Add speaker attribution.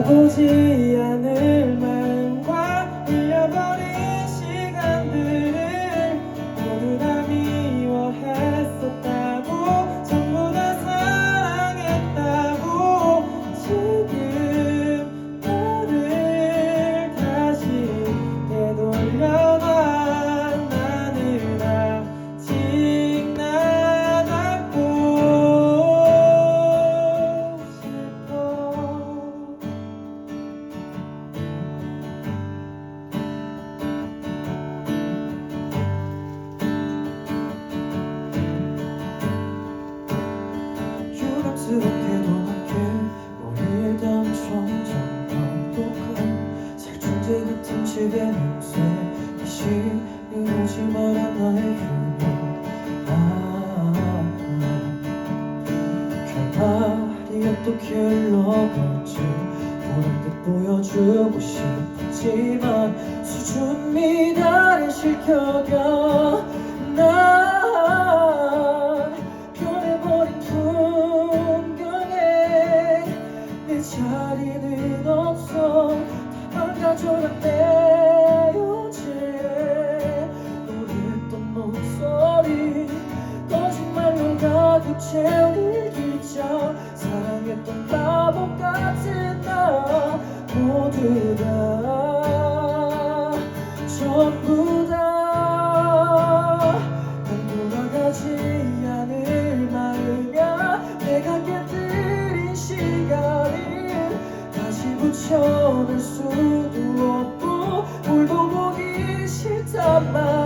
Speaker 1: 돌아보지 않을 스럽게도 함께 우리의 다음 점점 더독한 살충제 같은 집의 냄새 다시 오지 마라 나의 휴먼 아, 결말이 어떻게 흘러갈지 보란 듯 보여주고 싶지만 수준 미달에 실켜가 난 채운 일기장 사랑했던 바보 같은 나 모두 다 붙여낼 수도 없고 울고 보기 싫단 말.